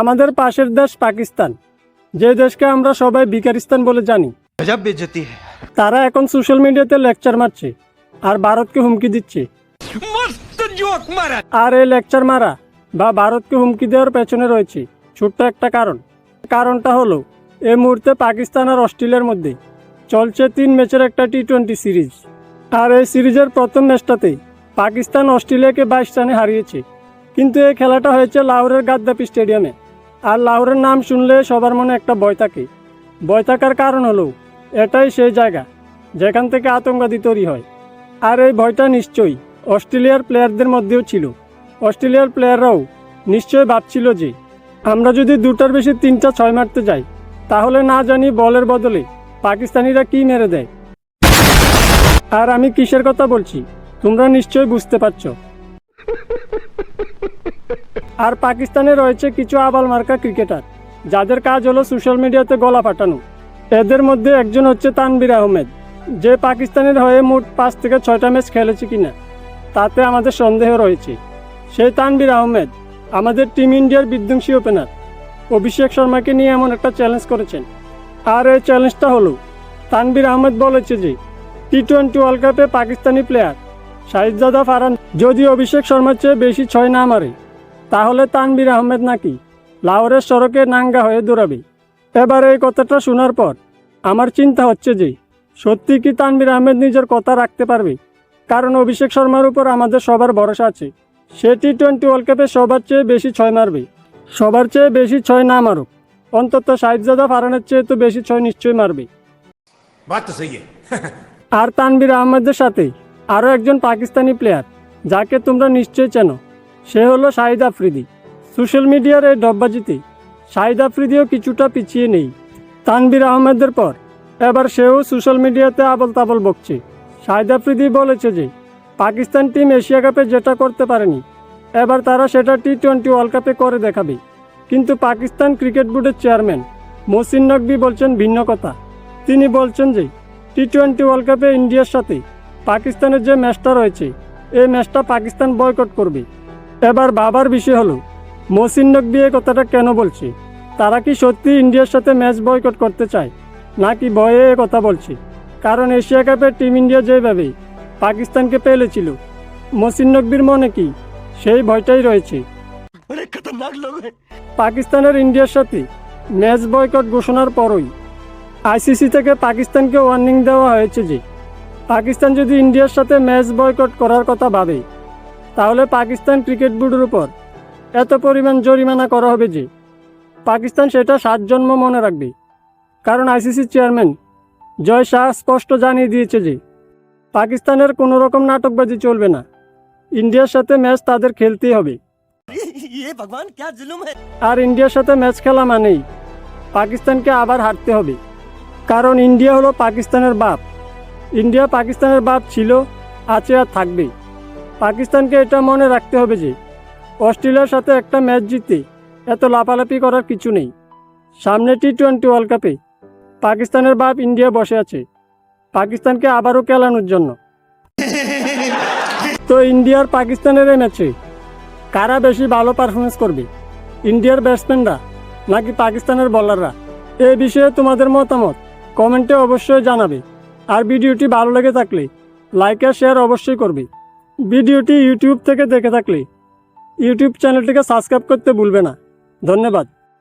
আমাদের পাশের দেশ পাকিস্তান। যে দেশকে আমরা সবাই বিকারিস্তান বলে জানি। তারা এখন সোশ্যাল মিডিয়াতে লেকচার মারছে আর ভারতকে হুমকি দিচ্ছে। আর এই লেকচার মারা বা ভারতকে হুমকি দেওয়ার পেছনে রয়েছে ছোট্ট একটা কারণ। কারণটা হলো এ মুহূর্তে পাকিস্তান আর অস্ট্রেলিয়ার মধ্যে চলছে তিন ম্যাচের একটা টি টোয়েন্টি সিরিজ। আর এই সিরিজের প্রথম ম্যাচটাতে পাকিস্তান অস্ট্রেলিয়াকে বাইশ রানে হারিয়েছে। কিন্তু এই খেলাটা হয়েছে লাহোরের গাদ্দাপি স্টেডিয়ামে। আর লাহোরের নাম শুনলে সবার মনে একটা ভয় থাকে। ভয় থাকার কারণ হলো, এটাই সেই জায়গা, যেখান থেকে আতঙ্কবাদী তৈরি হয়। আর এই ভয়টা নিশ্চয়ই অস্ট্রেলিয়ার প্লেয়ারদের মধ্যেও ছিল। অস্ট্রেলিয়ার প্লেয়াররাও নিশ্চয়ই ভাবছিল যে, আমরা যদি দুটার বেশি তিনটা ছয় মারতে যাই, তাহলে না জানি বলের বদলে পাকিস্তানিরা কি মেরে দেয়। আর আমি কিসের কথা বলছি, তোমরা নিশ্চয়ই বুঝতে পারছ। আর পাকিস্তানে রয়েছে কিছু আবাল মার্কা ক্রিকেটার, যাদের কাজ হলো সোশ্যাল মিডিয়াতে গলা ফাটানো। এদের মধ্যে একজন হচ্ছে তানবির আহমেদ, যে পাকিস্তানের হয়ে মোট পাঁচ থেকে ছয়টা ম্যাচ খেলেছে কিনা, তাতে আমাদের সন্দেহ রয়েছে। সেই তানবির আহমেদ, আমাদের টিম ইন্ডিয়ার বিধ্বংসী ওপেনার অভিষেক শর্মাকে নিয়ে এমন একটা চ্যালেঞ্জ করেছেন। আর এই চ্যালেঞ্জটা হলো তানবির আহমেদ বলেছে যে টি টোয়েন্টি ওয়ার্ল্ড কাপে পাকিস্তানি প্লেয়ার শাহিদজাদা ফারান যদি অভিষেক শর্মার চেয়ে বেশি ছয় না মারে তাহলে তানবির আহমেদ নাকি লাহোরের সড়কে নাঙ্গা হয়ে দৌড়াবে? এবার এই কথাটা শোনার পর আমার চিন্তা হচ্ছে যে সত্যি কি তানবির আহমেদ নিজের কথা রাখতে পারবে? কারণ অভিষেক শর্মার উপর আমাদের সবার ভরসা আছে। সে টি টোয়েন্টি ওয়ার্ল্ড কাপে সবার চেয়ে বেশি ছয় মারবে। সবার চেয়ে বেশি ছয় না মারুক। অন্তত সাহিবজাদা ফারানের চেয়ে তো বেশি ছয় নিশ্চয়ই মারবে। আর তানবির আহমেদের সাথে আরও একজন পাকিস্তানি প্লেয়ার যাকে তোমরা নিশ্চয়ই চেনো। সে হলো শাহিদ আফ্রিদি। সোশ্যাল মিডিয়ার এই ডব্বাজিতে শাহিদ আফ্রিদিও কিছুটা পিছিয়ে নেই। তানবির আহমেদের পর এবার সেও সোশ্যাল মিডিয়াতে আবল তাবল বকছে। শাহিদ আফ্রিদি বলেছে যে, পাকিস্তান টিম এশিয়া কাপে যেটা করতে পারেনি, এবার তারা সেটা টি টোয়েন্টি ওয়ার্ল্ড কাপে করে দেখাবে। কিন্তু পাকিস্তান ক্রিকেট বোর্ডের চেয়ারম্যান মসিন নকবি বলছেন ভিন্ন কথা। তিনি বলছেন যে টি টোয়েন্টি ওয়ার্ল্ড কাপে ইন্ডিয়ার সাথে পাকিস্তানের যে ম্যাচটা রয়েছে, এই ম্যাচটা পাকিস্তান বয়কট করবে। এবার বাবার বিষয় হলো মসিন নকবি কথাটা কেন বলছি? তারা কি সত্যি ইন্ডিয়ার সাথে ম্যাচ বয়কট করতে চায়? নাকি ভয়ে কথা বলছি? কারণ এশিয়া কাপে টিম ইন্ডিয়া যেভাবে পাকিস্তানকে পেলেছিল মসিন নকবির মনে কি সেই ভয়টাই রয়েছে। পাকিস্তানের ইন্ডিয়ার সাথে ম্যাচ বয়কট ঘোষণার পরই আইসিসি থেকে পাকিস্তানকে ওয়ার্নিং দেওয়া হয়েছে যে পাকিস্তান যদি ইন্ডিয়ার সাথে ম্যাচ বয়কট করার কথা ভাবে তাহলে পাকিস্তান ক্রিকেট বোর্ডের উপর এত পরিমাণ জরিমানা করা হবে যে পাকিস্তান সেটা সাত জন্ম মনে রাখবে। কারণ আইসিসির চেয়ারম্যান জয় শাহ স্পষ্ট জানিয়ে দিয়েছে যে পাকিস্তানের কোনো রকম নাটকবাজি চলবে না। ইন্ডিয়ার সাথে ম্যাচ তাদের খেলতেই হবে। আর ইন্ডিয়ার সাথে ম্যাচ খেলা মানেই পাকিস্তানকে আবার হারতে হবে। কারণ ইন্ডিয়া হলো পাকিস্তানের বাপ। ইন্ডিয়া পাকিস্তানের বাপ ছিল আছে আর থাকবে। পাকিস্তানকে এটা মনে রাখতে হবে যে, অস্ট্রেলিয়ার সাথে একটা ম্যাচ জিতে এত লাফালাফি করার কিছু নেই। সামনে টি টোয়েন্টি ওয়ার্ল্ড কাপে পাকিস্তানের বাপ ইন্ডিয়া বসে আছে। পাকিস্তানকে আবারও খেলানোর জন্য। তো ইন্ডিয়ার পাকিস্তানের এই ম্যাচে কারা বেশি ভালো পারফরমেন্স করবে? ইন্ডিয়ার ব্যাটসম্যানরা নাকি পাকিস্তানের বলাররা এ বিষয়ে তোমাদের মতামত কমেন্টে অবশ্যই জানাবে। আর ভিডিওটি ভালো লেগে থাকলে লাইক আর শেয়ার অবশ্যই করবে। ভিডিওটি ইউটিউব থেকে দেখে থাকলে ইউটিউব চ্যানেলটিকে সাবস্ক্রাইব করতে ভুলবে না। ধন্যবাদ।